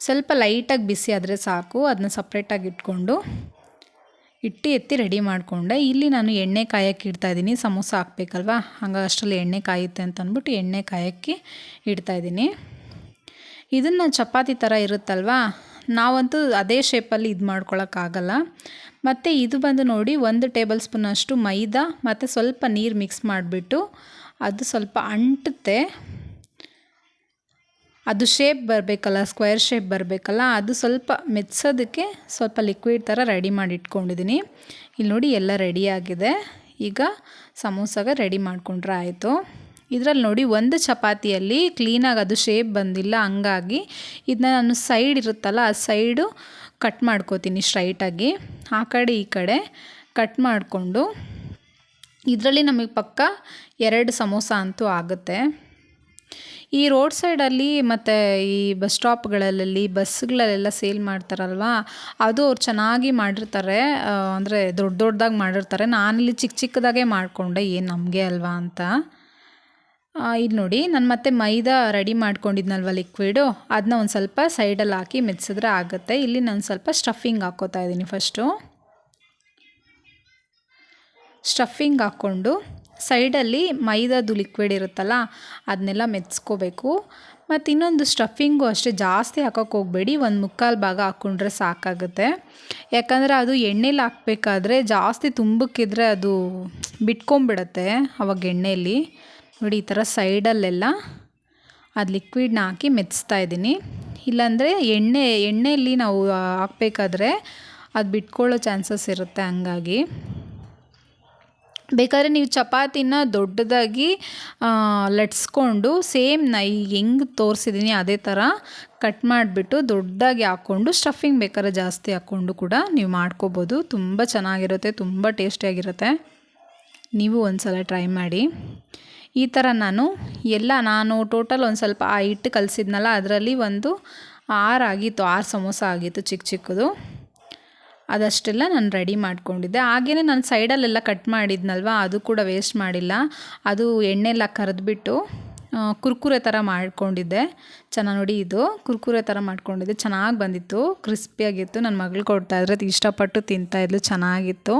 Speaker 1: ಸ್ವಲ್ಪ ಲೈಟಾಗಿ ಬಿಸಿ ಆದರೆ ಸಾಕು, ಅದನ್ನ ಸಪ್ರೇಟಾಗಿ ಇಟ್ಕೊಂಡು. ಇಟ್ಟು ಎತ್ತಿ ರೆಡಿ ಮಾಡಿಕೊಂಡೆ. ಇಲ್ಲಿ ನಾನು ಎಣ್ಣೆ ಕಾಯಕ್ಕೆ ಇಡ್ತಾಯಿದ್ದೀನಿ ಸಮೋಸ ಹಾಕ್ಬೇಕಲ್ವಾ? ಹಂಗಾಗಿ ಅಷ್ಟರಲ್ಲಿ ಎಣ್ಣೆ ಕಾಯುತ್ತೆ ಅಂತ ಅಂದ್ಬಿಟ್ಟು ಎಣ್ಣೆ ಕಾಯಕ್ಕೆ ಇಡ್ತಾಯಿದ್ದೀನಿ ಇದನ್ನು ಚಪಾತಿ ಥರ ಇರುತ್ತಲ್ವಾ? ನಾವಂತೂ ಅದೇ ಶೇಪಲ್ಲಿ ಇದು ಮಾಡ್ಕೊಳಕ್ಕಾಗಲ್ಲ ಮತ್ತು ಇದು ಬಂದು ನೋಡಿ ಒಂದು ಟೇಬಲ್ ಸ್ಪೂನಷ್ಟು ಮೈದಾ ಮತ್ತು ಸ್ವಲ್ಪ ನೀರು ಮಿಕ್ಸ್ ಮಾಡಿಬಿಟ್ಟು ಅದು ಸ್ವಲ್ಪ ಅಂಟುತ್ತೆ. ಅದು ಶೇಪ್ ಬರಬೇಕಲ್ಲ ಸ್ಕ್ವೇರ್ ಶೇಪ್ ಬರಬೇಕಲ್ಲ, ಅದು ಸ್ವಲ್ಪ ಮೆತ್ಸೋದಕ್ಕೆ ಸ್ವಲ್ಪ ಲಿಕ್ವಿಡ್ ಥರ ರೆಡಿ ಮಾಡಿ ಇಟ್ಕೊಂಡಿದ್ದೀನಿ. ಇಲ್ಲಿ ನೋಡಿ ಎಲ್ಲ ರೆಡಿಯಾಗಿದೆ ಈಗ ಸಮೋಸಾಗ ರೆಡಿ ಮಾಡಿಕೊಂಡ್ರೆ ಆಯಿತು. ಇದರಲ್ಲಿ ನೋಡಿ ಒಂದು ಚಪಾತಿಯಲ್ಲಿ ಕ್ಲೀನಾಗಿ ಅದು ಶೇಪ್ ಬಂದಿಲ್ಲ, ಹಂಗಾಗಿ ಇದನ್ನ ನಾನು ಸೈಡ್ ಇರುತ್ತಲ್ಲ, ಆ ಸೈಡು ಕಟ್ ಮಾಡ್ಕೋತೀನಿ ಸ್ಟ್ರೈಟಾಗಿ ಆ ಕಡೆ ಈ ಕಡೆ ಕಟ್ ಮಾಡಿಕೊಂಡು, ಇದರಲ್ಲಿ ನಮಗೆ ಪಕ್ಕ ಎರಡು ಸಮೋಸ ಅಂತೂ ಆಗುತ್ತೆ. ಈ ರೋಡ್ ಸೈಡಲ್ಲಿ ಮತ್ತು ಈ ಬಸ್ ಸ್ಟಾಪ್ಗಳಲ್ಲಿ ಬಸ್ಗಳಲ್ಲೆಲ್ಲ ಸೇಲ್ ಮಾಡ್ತಾರಲ್ವಾ, ಅದು ಅವ್ರು ಚೆನ್ನಾಗಿ ಮಾಡಿರ್ತಾರೆ. ಅಂದರೆ ದೊಡ್ಡ ದೊಡ್ಡದಾಗಿ ಮಾಡಿರ್ತಾರೆ. ನಾನಿಲ್ಲಿ ಚಿಕ್ಕ ಚಿಕ್ಕದಾಗೆ ಮಾಡಿಕೊಂಡೆ, ಏನು ನಮಗೆ ಅಲ್ವಾ ಅಂತ. ಇದು ನೋಡಿ, ನಾನು ಮತ್ತೆ ಮೈದಾ ರೆಡಿ ಮಾಡ್ಕೊಂಡಿದ್ನಲ್ವ ಲಿಕ್ವಿಡು? ಅದನ್ನ ಒಂದು ಸ್ವಲ್ಪ ಸೈಡಲ್ಲಿ ಹಾಕಿ ಮೆತ್ಸಿದ್ರೆ ಆಗುತ್ತೆ. ಇಲ್ಲಿ ನಾನು ಸ್ವಲ್ಪ ಸ್ಟಫಿಂಗ್ ಹಾಕ್ಕೋತಾ ಇದ್ದೀನಿ ಫಸ್ಟು. ಸ್ಟಫಿಂಗ್ ಹಾಕ್ಕೊಂಡು ಸೈಡಲ್ಲಿ ಮೈದಾದು ಲಿಕ್ವಿಡ್ ಇರುತ್ತಲ್ಲ ಅದನ್ನೆಲ್ಲ ಮೆತ್ಸ್ಕೋಬೇಕು. ಮತ್ತು ಇನ್ನೊಂದು ಸ್ಟಫಿಂಗು ಅಷ್ಟೇ ಜಾಸ್ತಿ ಹಾಕೋಕ್ಕೆ ಹೋಗಬೇಡಿ, ಒಂದು ಮುಕ್ಕಾಲು ಭಾಗ ಹಾಕ್ಕೊಂಡ್ರೆ ಸಾಕಾಗುತ್ತೆ. ಯಾಕಂದರೆ ಅದು ಎಣ್ಣೆಲಿ ಹಾಕ್ಬೇಕಾದ್ರೆ ಜಾಸ್ತಿ ತುಂಬಕ್ಕಿದ್ರೆ ಅದು ಬಿಟ್ಕೊಂಬಿಡತ್ತೆ ಅವಾಗ ಎಣ್ಣೆಯಲ್ಲಿ ನೋಡಿ ಈ ಥರ ಸೈಡಲ್ಲೆಲ್ಲ ಅದು ಲಿಕ್ವಿಡ್ನ ಹಾಕಿ ಮೆತ್ಸ್ತಾ ಇದ್ದೀನಿ. ಇಲ್ಲಾಂದರೆ ಎಣ್ಣೆ ಎಣ್ಣೆಯಲ್ಲಿ ನಾವು ಹಾಕ್ಬೇಕಾದ್ರೆ ಅದು ಬಿಟ್ಕೊಳ್ಳೋ ಚಾನ್ಸಸ್ ಇರುತ್ತೆ ಹಂಗಾಗಿ. ಬೇಕಾದ್ರೆ ನೀವು ಚಪಾತಿನ ದೊಡ್ಡದಾಗಿ ಲಟ್ಸ್ಕೊಂಡು ಸೇಮ್ ನೈ ಹೆಂಗೆ ತೋರಿಸಿದ್ದೀನಿ ಅದೇ ಥರ ಕಟ್ ಮಾಡಿಬಿಟ್ಟು ದೊಡ್ಡದಾಗಿ ಹಾಕ್ಕೊಂಡು, ಸ್ಟಫಿಂಗ್ ಬೇಕಾದ್ರೆ ಜಾಸ್ತಿ ಹಾಕ್ಕೊಂಡು ಕೂಡ ನೀವು ಮಾಡ್ಕೋಬೋದು. ತುಂಬ ಚೆನ್ನಾಗಿರುತ್ತೆ, ತುಂಬ ಟೇಸ್ಟಿಯಾಗಿರುತ್ತೆ ನೀವು ಒಂದು ಸಲ ಟ್ರೈ ಮಾಡಿ. ಈ ಥರ ನಾನು ಎಲ್ಲ, ನಾನು ಟೋಟಲ್ ಒಂದು ಸ್ವಲ್ಪ ಆ ಹಿಟ್ಟು ಕಲಿಸಿದ್ನಲ್ಲ, ಅದರಲ್ಲಿ ಒಂದು ಆರು ಆಗಿತ್ತು, ಆರು ಸಮೋಸ ಆಗಿತ್ತು ಚಿಕ್ಕ ಚಿಕ್ಕದು. ಅದಷ್ಟೆಲ್ಲ ನಾನು ರೆಡಿ ಮಾಡ್ಕೊಂಡಿದ್ದೆ. ಹಾಗೆಯೇ ನಾನು ಸೈಡಲ್ಲೆಲ್ಲ ಕಟ್ ಮಾಡಿದ್ನಲ್ವ, ಅದು ಕೂಡ ವೇಸ್ಟ್ ಮಾಡಿಲ್ಲ. ಅದು ಎಣ್ಣೆಲ್ಲ ಕರೆದ್ಬಿಟ್ಟು ಕುರ್ಕುರೆ ಥರ ಮಾಡ್ಕೊಂಡಿದ್ದೆ. ಚೆನ್ನಾಗಿ ನೋಡಿ ಇದು, ಕುರ್ಕುರೆ ಥರ ಮಾಡ್ಕೊಂಡಿದ್ದೆ. ಚೆನ್ನಾಗಿ ಬಂದಿತ್ತು, ಕ್ರಿಸ್ಪಿಯಾಗಿತ್ತು. ನನ್ನ ಮಗಳು ಕೊಡ್ತಾಯಿದ್ರೆ ಇಷ್ಟಪಟ್ಟು ತಿಂತಾಯಿದ್ಲು ಚೆನ್ನಾಗಿತ್ತು.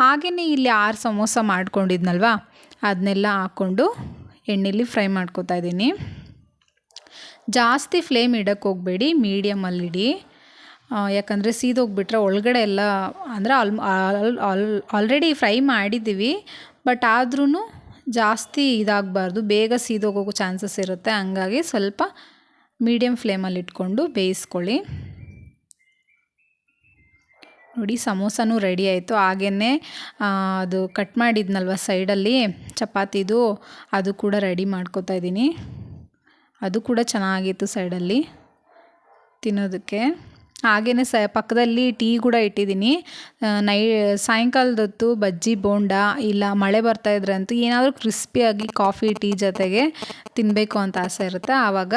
Speaker 1: ಹಾಗೆಯೇ ಇಲ್ಲಿ ಆರು ಸಮೋಸ ಮಾಡ್ಕೊಂಡಿದ್ನಲ್ವ, ಅದನ್ನೆಲ್ಲ ಹಾಕ್ಕೊಂಡು ಎಣ್ಣೆಲಿ ಫ್ರೈ ಮಾಡ್ಕೊತಾ ಇದ್ದೀನಿ. ಜಾಸ್ತಿ ಫ್ಲೇಮ್ ಇಡಕ್ಕೆ ಹೋಗಬೇಡಿ, ಮೀಡಿಯಮಲ್ಲಿಡಿ. ಯಾಕಂದರೆ ಸೀದೋಗ್ಬಿಟ್ರೆ ಒಳಗಡೆ ಎಲ್ಲ, ಅಂದರೆ ಆಲ್ ಆಲ್ ಆಲ್ರೆಡಿ ಫ್ರೈ ಮಾಡಿದ್ದೀವಿ ಬಟ್ ಆದ್ರೂ ಜಾಸ್ತಿ ಇದಾಗಬಾರ್ದು. ಬೇಗ ಸೀದೋಗೋಗೋ ಚಾನ್ಸಸ್ ಇರುತ್ತೆ. ಹಂಗಾಗಿ ಸ್ವಲ್ಪ ಮೀಡಿಯಮ್ ಫ್ಲೇಮಲ್ಲಿ ಇಟ್ಕೊಂಡು ಬೇಯಿಸ್ಕೊಳ್ಳಿ. ನೋಡಿ, ಸಮೋಸನೂ ರೆಡಿ ಆಯಿತು. ಹಾಗೇ ಅದು ಕಟ್ ಮಾಡಿದ್ನಲ್ವ ಸೈಡಲ್ಲಿ ಚಪಾತಿದು, ಅದು ಕೂಡ ರೆಡಿ ಮಾಡ್ಕೋತಾ ಇದ್ದೀನಿ. ಅದು ಕೂಡ ಚೆನ್ನಾಗಿತ್ತು ಸೈಡಲ್ಲಿ ತಿನ್ನೋದಕ್ಕೆ. ಹಾಗೆಯೇ ಸ ಪಕ್ಕದಲ್ಲಿ ಟೀ ಕೂಡ ಇಟ್ಟಿದ್ದೀನಿ. ನೈ, ಸಾಯಂಕಾಲದೊತ್ತು ಬಜ್ಜಿ, ಬೋಂಡ, ಇಲ್ಲ ಮಳೆ ಬರ್ತಾ ಅಂತೂ ಏನಾದರೂ ಕ್ರಿಸ್ಪಿಯಾಗಿ ಕಾಫಿ ಟೀ ಜೊತೆಗೆ ತಿನ್ನಬೇಕು ಅಂತ ಆಸೆ ಇರುತ್ತೆ. ಆವಾಗ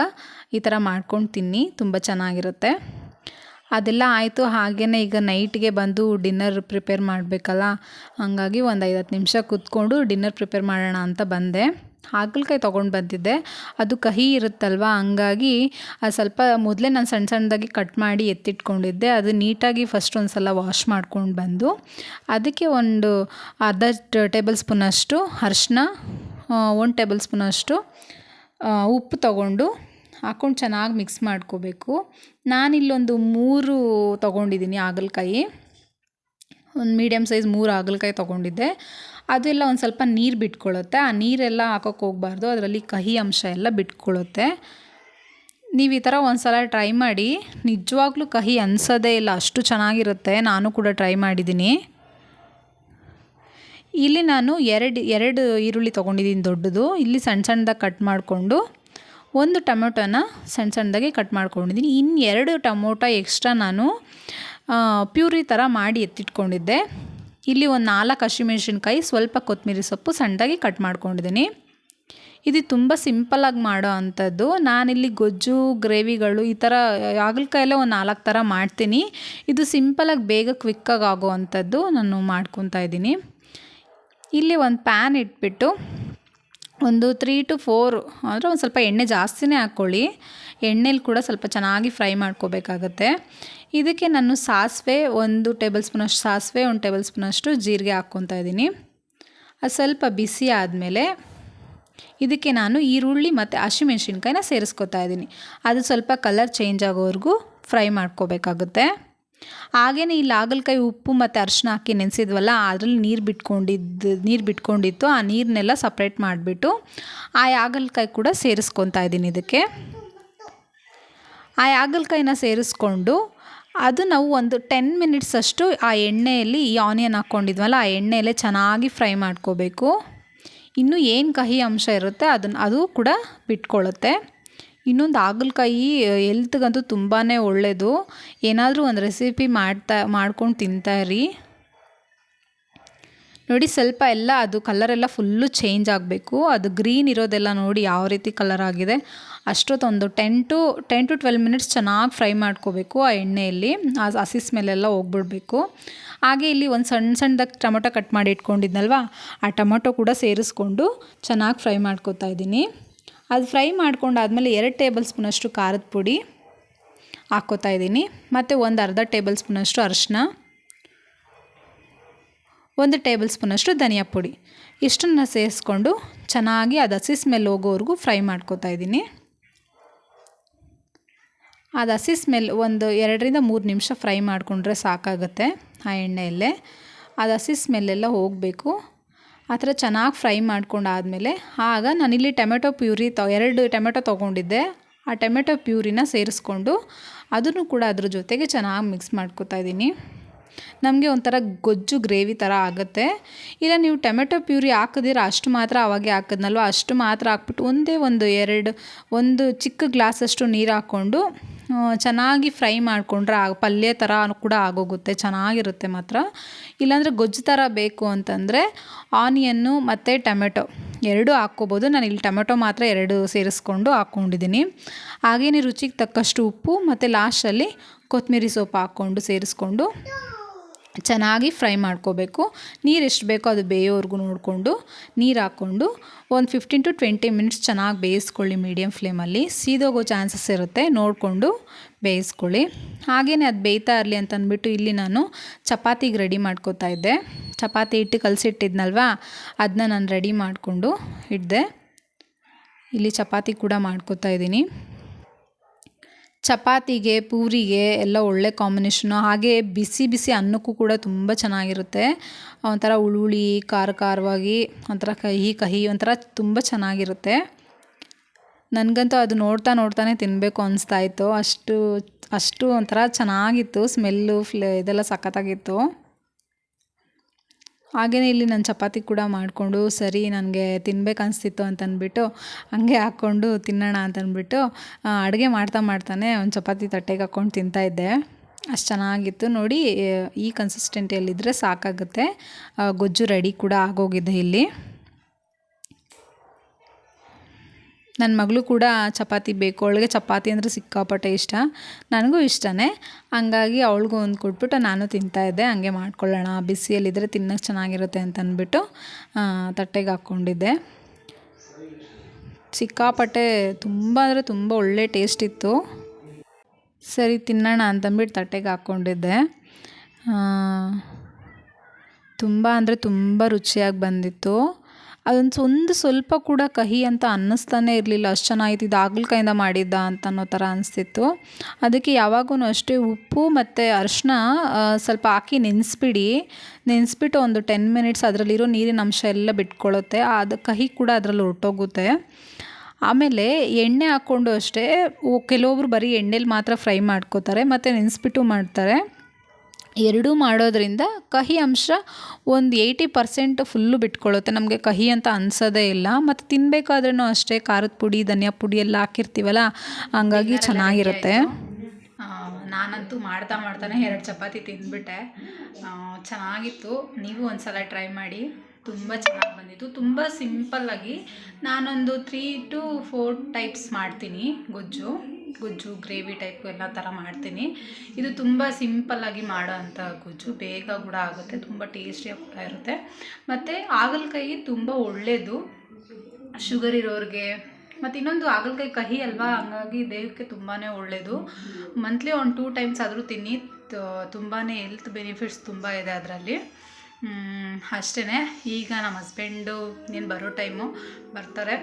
Speaker 1: ಈ ಥರ ಮಾಡ್ಕೊಂಡು ತಿನ್ನಿ, ತುಂಬ ಚೆನ್ನಾಗಿರುತ್ತೆ. ಅದೆಲ್ಲ ಆಯಿತು. ಹಾಗೆಯೇ ಈಗ ನೈಟ್ಗೆ ಬಂದು ಡಿನ್ನರ್ ಪ್ರಿಪೇರ್ ಮಾಡಬೇಕಲ್ಲ. ಹಾಗಾಗಿ ಒಂದು ಐದು ಹತ್ತು ನಿಮಿಷ ಕೂತ್ಕೊಂಡು ಡಿನ್ನರ್ ಪ್ರಿಪೇರ್ ಮಾಡೋಣ ಅಂತ ಬಂದೆ. ಹಾಗಲಕಾಯಿ ತೊಗೊಂಡು ಬಂದಿದ್ದೆ. ಅದು ಕಹಿ ಇರುತ್ತಲ್ವ? ಹಂಗಾಗಿ ಸ್ವಲ್ಪ ಮೊದಲೇ ನಾನು ಸಣ್ಣ ಸಣ್ಣದಾಗಿ ಕಟ್ ಮಾಡಿ ಎತ್ತಿಟ್ಕೊಂಡಿದ್ದೆ. ಅದು ನೀಟಾಗಿ ಫಸ್ಟ್ ಒಂದು ಸಲ ವಾಶ್ ಮಾಡ್ಕೊಂಡು ಬಂದು, ಅದಕ್ಕೆ ಒಂದು ಅರ್ಧ ಟೇಬಲ್ ಸ್ಪೂನಷ್ಟು ಅರ್ಶಿನ ಒಂದು ಟೇಬಲ್ ಸ್ಪೂನಷ್ಟು ಉಪ್ಪು ತಗೊಂಡು ಹಾಕ್ಕೊಂಡು ಚೆನ್ನಾಗಿ ಮಿಕ್ಸ್ ಮಾಡ್ಕೋಬೇಕು. ನಾನಿಲ್ಲೊಂದು ಮೂರು ತೊಗೊಂಡಿದ್ದೀನಿ ಹಾಗಲಕಾಯಿ. ಒಂದು ಮೀಡಿಯಮ್ ಸೈಜ್ ಮೂರು ಹಾಗಲಕಾಯಿ ತೊಗೊಂಡಿದ್ದೆ. ಅದೆಲ್ಲ ಒಂದು ಸ್ವಲ್ಪ ನೀರು ಬಿಟ್ಕೊಳ್ಳುತ್ತೆ ಆ ನೀರೆಲ್ಲ ಹಾಕೋಕ್ಕೆ ಹೋಗಬಾರ್ದು. ಅದರಲ್ಲಿ ಕಹಿ ಅಂಶ ಎಲ್ಲ ಬಿಟ್ಕೊಳ್ಳುತ್ತೆ ನೀವು ಈ ಥರ ಒಂದು ಸಲ ಟ್ರೈ ಮಾಡಿ. ನಿಜವಾಗ್ಲೂ ಕಹಿ ಅನ್ಸೋದೇ ಇಲ್ಲ. ಅಷ್ಟು ಚೆನ್ನಾಗಿರುತ್ತೆ. ನಾನು ಕೂಡ ಟ್ರೈ ಮಾಡಿದ್ದೀನಿ ಇಲ್ಲಿ ನಾನು ಎರಡು ಎರಡು ಈರುಳ್ಳಿ ತೊಗೊಂಡಿದ್ದೀನಿ ದೊಡ್ಡದು. ಇಲ್ಲಿ ಸಣ್ಣ ಸಣ್ಣದಾಗಿ ಕಟ್ ಮಾಡಿಕೊಂಡು ಒಂದು ಟೊಮೊಟೊನ ಸಣ್ಣ ಸಣ್ಣದಾಗಿ ಕಟ್ ಮಾಡ್ಕೊಂಡಿದ್ದೀನಿ ಇನ್ನು ಎರಡು ಟೊಮೊಟೊ ಎಕ್ಸ್ಟ್ರಾ ನಾನು ಪ್ಯೂರಿ ಥರ ಮಾಡಿ ಎತ್ತಿಟ್ಕೊಂಡಿದ್ದೆ. ಇಲ್ಲಿ ಒಂದು ನಾಲ್ಕು ಹಸಿಮೆಣ್ಸಿನ್ಕಾಯಿ, ಸ್ವಲ್ಪ ಕೊತ್ತಂಬರಿ ಸೊಪ್ಪು ಸಣ್ಣದಾಗಿ ಕಟ್ ಮಾಡ್ಕೊಂಡಿದ್ದೀನಿ. ಇದು ತುಂಬ ಸಿಂಪಲಾಗಿ ಮಾಡೋ ಅಂಥದ್ದು. ನಾನಿಲ್ಲಿ ಗೊಜ್ಜು, ಗ್ರೇವಿಗಳು ಈ ಥರ ಹಾಗಲಕಾಯಲ್ಲೇ ಒಂದು ನಾಲ್ಕು ಥರ ಮಾಡ್ತೀನಿ. ಇದು ಸಿಂಪಲಾಗಿ ಬೇಗ ಕ್ವಿಕ್ಕಾಗಿ ಆಗೋ ಅಂಥದ್ದು ನಾನು ಮಾಡ್ಕೊತಾ ಇದ್ದೀನಿ. ಇಲ್ಲಿ ಒಂದು ಪ್ಯಾನ್ ಇಟ್ಬಿಟ್ಟು ಒಂದು ತ್ರೀ ಟು ಫೋರ್ ಅಂದರೆ ಒಂದು ಸ್ವಲ್ಪ ಎಣ್ಣೆ ಜಾಸ್ತಿನೇ ಹಾಕ್ಕೊಳ್ಳಿ ಎಣ್ಣೆಲಿ ಕೂಡ ಸ್ವಲ್ಪ ಚೆನ್ನಾಗಿ ಫ್ರೈ ಮಾಡ್ಕೋಬೇಕಾಗತ್ತೆ. ಇದಕ್ಕೆ ನಾನು ಸಾಸಿವೆ ಒಂದು ಟೇಬಲ್ ಸ್ಪೂನಷ್ಟು ಸಾಸಿವೆ, ಒಂದು ಟೇಬಲ್ ಸ್ಪೂನಷ್ಟು ಜೀರಿಗೆ ಹಾಕ್ಕೊತಾ ಇದ್ದೀನಿ. ಅದು ಸ್ವಲ್ಪ ಬಿಸಿ ಆದಮೇಲೆ ಇದಕ್ಕೆ ನಾನು ಈರುಳ್ಳಿ ಮತ್ತು ಹಸಿಮೆಣ್ಸಿನ್ಕಾಯಿನ ಸೇರಿಸ್ಕೊತಾ ಇದ್ದೀನಿ. ಅದು ಸ್ವಲ್ಪ ಕಲರ್ ಚೇಂಜ್ ಆಗೋವರೆಗೂ ಫ್ರೈ ಮಾಡ್ಕೋಬೇಕಾಗುತ್ತೆ. ಹಾಗೆಯೇ ಇಲ್ಲಿ ಹಾಗಲಕಾಯಿ ಉಪ್ಪು ಮತ್ತು ಅರಿಶಿನ ಹಾಕಿ ನೆನೆಸಿದ್ವಲ್ಲ, ಅದರಲ್ಲಿ ನೀರು ಬಿಟ್ಕೊಂಡಿದ್ದು, ನೀರು ಬಿಟ್ಕೊಂಡಿತ್ತು, ಆ ನೀರನ್ನೆಲ್ಲ ಸಪ್ರೇಟ್ ಮಾಡಿಬಿಟ್ಟು ಆ ಹಾಗಲಕಾಯಿ ಕೂಡ ಸೇರಿಸ್ಕೊತಾ ಇದ್ದೀನಿ ಇದಕ್ಕೆ. ಆ ಹಾಗಲಕಾಯಿನ ಸೇರಿಸ್ಕೊಂಡು ಅದು ನಾವು ಒಂದು ಟೆನ್ ಮಿನಿಟ್ಸ್ ಅಷ್ಟು ಆ ಎಣ್ಣೆಯಲ್ಲಿ ಈ ಆನಿಯನ್ ಹಾಕ್ಕೊಂಡಿದ್ವಲ್ಲ, ಆ ಎಣ್ಣೆಯಲ್ಲೇ ಚೆನ್ನಾಗಿ ಫ್ರೈ ಮಾಡ್ಕೋಬೇಕು. ಇನ್ನೂ ಏನು ಕಹಿ ಅಂಶ ಇರುತ್ತೆ ಅದನ್ನು, ಅದು ಕೂಡ ಬಿಟ್ಕೊಳ್ಳುತ್ತೆ ಇನ್ನೊಂದು ಹಾಗಲಕಾಯಿ ಎಲ್ತ್ಗಂತೂ ತುಂಬಾ ಒಳ್ಳೆಯದು ಏನಾದರೂ ಒಂದು ರೆಸಿಪಿ ಮಾಡ್ತಾ, ಮಾಡ್ಕೊಂಡು ತಿಂತಾಯಿರಿ ನೋಡಿ ಸ್ವಲ್ಪ ಎಲ್ಲ ಅದು ಕಲರೆಲ್ಲ ಫುಲ್ಲು ಚೇಂಜ್ ಆಗಬೇಕು. ಅದು ಗ್ರೀನ್ ಇರೋದೆಲ್ಲ ನೋಡಿ ಯಾವ ರೀತಿ ಕಲರ್ ಆಗಿದೆ. ಅಷ್ಟೊತ್ತೊಂದು ten to ten to twelve minutes ಚೆನ್ನಾಗಿ ಫ್ರೈ ಮಾಡ್ಕೋಬೇಕು ಆ ಎಣ್ಣೆಯಲ್ಲಿ. ಆ ಹಸಿ ಸ್ಮೆಲ್ಲೆಲ್ಲ ಹೋಗ್ಬಿಡ್ಬೇಕು. ಹಾಗೆ ಇಲ್ಲಿ ಒಂದು ಸಣ್ಣ ಸಣ್ಣದಾಗಿ ಟೊಮೊಟೊ ಕಟ್ ಮಾಡಿ ಇಟ್ಕೊಂಡಿದ್ನಲ್ವ? ಆ ಟೊಮೊಟೊ ಕೂಡ ಸೇರಿಸ್ಕೊಂಡು ಚೆನ್ನಾಗಿ ಫ್ರೈ ಮಾಡ್ಕೋತಾ ಇದ್ದೀನಿ. ಅದು ಫ್ರೈ ಮಾಡ್ಕೊಂಡಾದಮೇಲೆ ಎರಡು ಟೇಬಲ್ ಸ್ಪೂನಷ್ಟು ಖಾರದ ಪುಡಿ ಹಾಕ್ಕೋತಾ ಇದ್ದೀನಿ. ಮತ್ತು ಒಂದು ಅರ್ಧ ಟೇಬಲ್ ಸ್ಪೂನಷ್ಟು ಅರಿಶಿನ ಒಂದು ಟೇಬಲ್ ಸ್ಪೂನಷ್ಟು ಧನಿಯಾ ಪುಡಿ. ಇಷ್ಟನ್ನು ಸೇರಿಸ್ಕೊಂಡು ಚೆನ್ನಾಗಿ ಅದು ಹಸಿ ಸ್ಮೆಲ್ ಹೋಗೋವರೆಗೂ ಫ್ರೈ ಮಾಡ್ಕೋತಾ ಇದ್ದೀನಿ. ಅದು ಹಸಿ ಸ್ಮೆಲ್ ಒಂದು ಎರಡರಿಂದ ಮೂರು ನಿಮಿಷ ಫ್ರೈ ಮಾಡಿಕೊಂಡ್ರೆ ಸಾಕಾಗುತ್ತೆ ಆ ಎಣ್ಣೆಯಲ್ಲೇ. ಅದು ಹಸಿ ಸ್ಮೆಲ್ಲೆಲ್ಲ ಹೋಗಬೇಕು. ಆ ಥರ ಚೆನ್ನಾಗಿ ಫ್ರೈ ಮಾಡ್ಕೊಂಡಾದಮೇಲೆ ಆಗ ನಾನಿಲ್ಲಿ ಟೊಮೆಟೊ ಪ್ಯೂರಿ ತ, ಎರಡು ಟೊಮೆಟೊ ತೊಗೊಂಡಿದ್ದೆ. ಆ ಟೊಮೆಟೊ ಪ್ಯೂರಿನ ಸೇರಿಸ್ಕೊಂಡು ಅದನ್ನು ಕೂಡ ಅದ್ರ ಜೊತೆಗೆ ಚೆನ್ನಾಗಿ ಮಿಕ್ಸ್ ಮಾಡ್ಕೊತಾ ಇದ್ದೀನಿ. ನಮಗೆ ಒಂಥರ ಗೊಜ್ಜು ಗ್ರೇವಿ ಥರ ಆಗುತ್ತೆ. ಇಲ್ಲ ನೀವು ಟೊಮೆಟೊ ಪ್ಯೂರಿ ಹಾಕಿದಿರ ಅಷ್ಟು ಮಾತ್ರ ಅವಾಗೆ ಹಾಕಿದ್ನಲ್ವ? ಅಷ್ಟು ಮಾತ್ರ ಹಾಕ್ಬಿಟ್ಟು ಒಂದೇ ಒಂದು ಎರಡು, ಒಂದು ಚಿಕ್ಕ ಗ್ಲಾಸಷ್ಟು ನೀರು ಹಾಕ್ಕೊಂಡು ಚೆನ್ನಾಗಿ ಫ್ರೈ ಮಾಡಿಕೊಂಡ್ರೆ ಆ ಪಲ್ಯ ಥರ ಕೂಡ ಆಗೋಗುತ್ತೆ. ಚೆನ್ನಾಗಿರುತ್ತೆ ಮಾತ್ರ. ಇಲ್ಲಾಂದರೆ ಗೊಜ್ಜು ಥರ ಬೇಕು ಅಂತಂದರೆ ಆನಿಯನ್ನು ಮತ್ತು ಟೊಮೆಟೊ ಎರಡು ಹಾಕ್ಕೋಬೋದು. ನಾನು ಇಲ್ಲಿ ಟೊಮೆಟೊ ಮಾತ್ರ ಎರಡು ಸೇರಿಸ್ಕೊಂಡು ಹಾಕ್ಕೊಂಡಿದ್ದೀನಿ. ಹಾಗೆಯೇ ರುಚಿಗೆ ತಕ್ಕಷ್ಟು ಉಪ್ಪು ಮತ್ತು ಲಾಸ್ಟಲ್ಲಿ ಕೊತ್ತಂಬರಿ ಸೊಪ್ಪು ಹಾಕ್ಕೊಂಡು ಸೇರಿಸ್ಕೊಂಡು ಚೆನ್ನಾಗಿ ಫ್ರೈ ಮಾಡ್ಕೋಬೇಕು. ನೀರು ಎಷ್ಟು ಬೇಕೋ ಅದು ಬೇಯೋವರೆಗೂ ನೋಡಿಕೊಂಡು ನೀರು ಹಾಕ್ಕೊಂಡು ಒಂದು ಫಿಫ್ಟೀನ್ ಟು ಟ್ವೆಂಟಿ ಮಿನಿಟ್ಸ್ ಚೆನ್ನಾಗಿ ಬೇಯಿಸ್ಕೊಳ್ಳಿ ಮೀಡಿಯಮ್ ಫ್ಲೇಮಲ್ಲಿ ಸೀದೋಗೋ ಚಾನ್ಸಸ್ ಇರುತ್ತೆ. ನೋಡಿಕೊಂಡು ಬೇಯಿಸ್ಕೊಳ್ಳಿ. ಹಾಗೆಯೇ ಅದು ಬೇಯ್ತಾ ಇರಲಿ ಅಂತ ಅಂದ್ಬಿಟ್ಟು ಇಲ್ಲಿ ನಾನು ಚಪಾತಿಗೆ ರೆಡಿ ಮಾಡ್ಕೋತಾ ಇದ್ದೆ. ಚಪಾತಿ ಹಿಟ್ಟು ಕಲಸಿಟ್ಟಿದ್ನಲ್ವಾ? ಅದನ್ನ ನಾನು ರೆಡಿ ಮಾಡಿಕೊಂಡು ಇಡ್ದೆ. ಇಲ್ಲಿ ಚಪಾತಿ ಕೂಡ ಮಾಡ್ಕೋತಾ ಇದ್ದೀನಿ. ಚಪಾತಿಗೆ, ಪೂರಿಗೆ ಎಲ್ಲ ಒಳ್ಳೆ ಕಾಂಬಿನೇಷನು ಹಾಗೆ ಬಿಸಿ ಬಿಸಿ ಅನ್ನಕ್ಕೂ ಕೂಡ ತುಂಬ ಚೆನ್ನಾಗಿರುತ್ತೆ. ಒಂಥರ ಉಳುಳಿ, ಖಾರ ಖಾರವಾಗಿ, ಒಂಥರ ಕಹಿ ಕಹಿ, ಒಂಥರ ತುಂಬ ಚೆನ್ನಾಗಿರುತ್ತೆ. ನನಗಂತೂ ಅದು ನೋಡ್ತಾ ನೋಡ್ತಾನೆ ತಿನ್ನಬೇಕು ಅನಿಸ್ತಾ ಇತ್ತು. ಅಷ್ಟು ಅಷ್ಟು ಒಂಥರ ಚೆನ್ನಾಗಿತ್ತು. ಸ್ಮೆಲ್ಲು ಫ್ಲೇ ಇದೆಲ್ಲ ಸಖತ್ತಾಗಿತ್ತು. ಹಾಗೆಯೇ ಇಲ್ಲಿ ನಾನು ಚಪಾತಿ ಕೂಡ ಮಾಡಿಕೊಂಡು, ಸರಿ ನನಗೆ ತಿನ್ಬೇಕು ಅನಿಸ್ತಿತ್ತು ಅಂತಂದ್ಬಿಟ್ಟು ಹಂಗೆ ಹಾಕ್ಕೊಂಡು ತಿನ್ನೋಣ ಅಂತಂದ್ಬಿಟ್ಟು ಅಡುಗೆ ಮಾಡ್ತಾ ಮಾಡ್ತಾನೆ ಒಂದು ಚಪಾತಿ ತಟ್ಟೆಗೆ ಹಾಕ್ಕೊಂಡು ತಿಂತಾಯಿದ್ದೆ ಅಷ್ಟು ಚೆನ್ನಾಗಿತ್ತು. ನೋಡಿ, ಈ ಕನ್ಸಿಸ್ಟೆಂಟಿಯಲ್ಲಿದ್ದರೆ ಸಾಕಾಗುತ್ತೆ. ಗೊಜ್ಜು ರೆಡಿ ಕೂಡ ಆಗೋಗಿದೆ ಇಲ್ಲಿ. ನನ್ನ ಮಗಳು ಕೂಡ ಚಪಾತಿ ಬೇಕು. ಅವಳಿಗೆ ಚಪಾತಿ ಅಂದರೆ ಸಿಕ್ಕಾಪಟ್ಟೆ ಇಷ್ಟ. ನನಗೂ ಇಷ್ಟನೇ. ಹಂಗಾಗಿ ಅವಳಿಗೂ ಒಂದು ಕೊಟ್ಬಿಟ್ಟು ನಾನು ತಿಂತಾಯಿದ್ದೆ ಹಂಗೆ ಮಾಡ್ಕೊಳ್ಳೋಣ. ಬಿಸಿಯಲ್ಲಿದ್ದರೆ ತಿನ್ನೋಕ್ಕೆ ಚೆನ್ನಾಗಿರುತ್ತೆ ಅಂತ ಅಂದ್ಬಿಟ್ಟು ತಟ್ಟೆಗೆ ಹಾಕ್ಕೊಂಡಿದ್ದೆ. ಸಿಕ್ಕಾಪಟ್ಟೆ ತುಂಬ ಅಂದರೆ ತುಂಬ ಒಳ್ಳೆ ಟೇಸ್ಟ್ ಇತ್ತು. ಸರಿ, ತಿನ್ನೋಣ ಅಂತಂದ್ಬಿಟ್ಟು ತಟ್ಟೆಗೆ ಹಾಕ್ಕೊಂಡಿದ್ದೆ. ತುಂಬ ಅಂದರೆ ತುಂಬ ರುಚಿಯಾಗಿ ಬಂದಿತ್ತು. ಅದೊಂದು ಒಂದು ಸ್ವಲ್ಪ ಕೂಡ ಕಹಿ ಅಂತ ಅನ್ನಿಸ್ತಾನೆ ಇರಲಿಲ್ಲ. ಅಷ್ಟು ಚೆನ್ನಾಗಿತ್ತು ಇದು ಹಾಗಲಕಾಯಿಂದ ಮಾಡಿದ್ದ ಅಂತ ಅನ್ನೋ ಥರ ಅನಿಸ್ತಿತ್ತು. ಅದಕ್ಕೆ ಯಾವಾಗೂ ಅಷ್ಟೇ ಉಪ್ಪು ಮತ್ತು ಅರಿಶಿನ ಸ್ವಲ್ಪ ಹಾಕಿ ನೆನೆಸ್ಬಿಡಿ. ನೆನೆಸ್ಬಿಟ್ಟು ಒಂದು ಟೆನ್ ಮಿನಿಟ್ಸ್ ಅದರಲ್ಲಿರೋ ನೀರಿನ ಅಂಶ ಎಲ್ಲ ಬಿಟ್ಕೊಳ್ಳುತ್ತೆ ಅದು ಕಹಿ ಕೂಡ ಅದರಲ್ಲಿ ಹೊರಟೋಗುತ್ತೆ ಆಮೇಲೆ ಎಣ್ಣೆ ಹಾಕ್ಕೊಂಡು ಅಷ್ಟೇ ಕೆಲವೊಬ್ರು ಬರೀ ಎಣ್ಣೆಲಿ ಮಾತ್ರ ಫ್ರೈ ಮಾಡ್ಕೋತಾರೆ, ಮತ್ತು ನೆನೆಸ್ಬಿಟ್ಟು ಮಾಡ್ತಾರೆ. ಎರಡೂ ಮಾಡೋದ್ರಿಂದ ಕಹಿ ಅಂಶ ಒಂದು ಏಯ್ಟಿ ಪರ್ಸೆಂಟ್ ಫುಲ್ಲು ಬಿಟ್ಕೊಳ್ಳುತ್ತೆ ನಮಗೆ ಕಹಿ ಅಂತ ಅನ್ಸೋದೇ ಇಲ್ಲ. ಮತ್ತು ತಿನ್ನಬೇಕಾದ್ರೂ ಅಷ್ಟೇ ಖಾರದ ಪುಡಿ ಧನಿಯಾ ಪುಡಿ ಎಲ್ಲ ಹಾಕಿರ್ತೀವಲ್ಲ ಹಂಗಾಗಿ ಚೆನ್ನಾಗಿರುತ್ತೆ. ನಾನಂತೂ ಮಾಡ್ತಾ ಮಾಡ್ತಾನೆ ಎರಡು ಚಪಾತಿ ತಿಂದ್ಬಿಟ್ಟೆ. ಚೆನ್ನಾಗಿತ್ತು. ನೀವು ಒಂದ್ಸಲ ಟ್ರೈ ಮಾಡಿ. ತುಂಬ ಚೆನ್ನಾಗಿ ಬಂದಿತ್ತು. ತುಂಬ ಸಿಂಪಲ್ಲಾಗಿ ನಾನೊಂದು ತ್ರೀ ಟು ಫೋರ್ ಟೈಪ್ಸ್ ಮಾಡ್ತೀನಿ ಗೊಜ್ಜು. ಗೊಜ್ಜು, ಗ್ರೇವಿ ಟೈಪ್ ಎಲ್ಲ ಥರ ಮಾಡ್ತೀನಿ. ಇದು ತುಂಬ ಸಿಂಪಲ್ಲಾಗಿ ಮಾಡೋ ಅಂಥ ಗೊಜ್ಜು. ಬೇಗ ಕೂಡ ಆಗುತ್ತೆ, ತುಂಬ ಟೇಸ್ಟಿಯಾಗಿ ಕೂಡ ಇರುತ್ತೆ. ಮತ್ತು ಹಾಗಲಕಾಯಿ ತುಂಬ ಒಳ್ಳೆಯದು ಶುಗರ್ ಇರೋರಿಗೆ, ಮತ್ತು ಇನ್ನೊಂದು ಹಾಗಲಕಾಯಿ ಕಹಿ ಅಲ್ವಾ, ಹಂಗಾಗಿ ದೇಹಕ್ಕೆ ತುಂಬಾ ಒಳ್ಳೆಯದು ಮಂತ್ಲಿ ಒಂದು ಟೂ ಟೈಮ್ಸ್ ಆದರೂ ತಿನ್ನಿ ತುಂಬಾ ಹೆಲ್ತ್ ಬೆನಿಫಿಟ್ಸ್ ತುಂಬ ಇದೆ ಅದರಲ್ಲಿ. ಅಷ್ಟೇ ಈಗ ನಮ್ಮ ಹಸ್ಬೆಂಡು ನೀನು ಬರೋ ಟೈಮು, ಬರ್ತಾರೆ.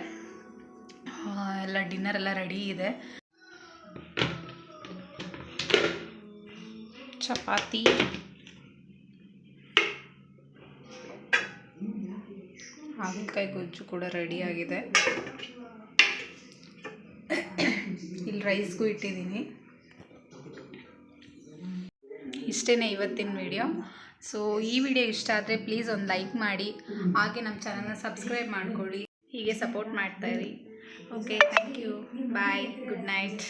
Speaker 1: ಎಲ್ಲ ಡಿನ್ನರ್ ಎಲ್ಲ ರೆಡಿ ಇದೆ. ಚಪಾತಿ. ಹಾಗಲಕಾಯಿ ಗೊಜ್ಜು ಕೂಡ ರೆಡಿಯಾಗಿದೆ ಇಲ್ಲಿ ರೈಸ್ಗೂ ಇಟ್ಟಿದ್ದೀನಿ. ಇಷ್ಟೇ ಇವತ್ತಿನ ವಿಡಿಯೋ ಸೊ ಈ ವಿಡಿಯೋ ಇಷ್ಟ ಆದರೆ ಪ್ಲೀಸ್ ಒಂದು ಲೈಕ್ ಮಾಡಿ. ಹಾಗೆ ನಮ್ಮ ಚಾನಲ್ನ ಸಬ್ಸ್ಕ್ರೈಬ್ ಮಾಡ್ಕೊಳ್ಳಿ. ಹೀಗೆ ಸಪೋರ್ಟ್ ಇರಿ. Okay thank you bye good night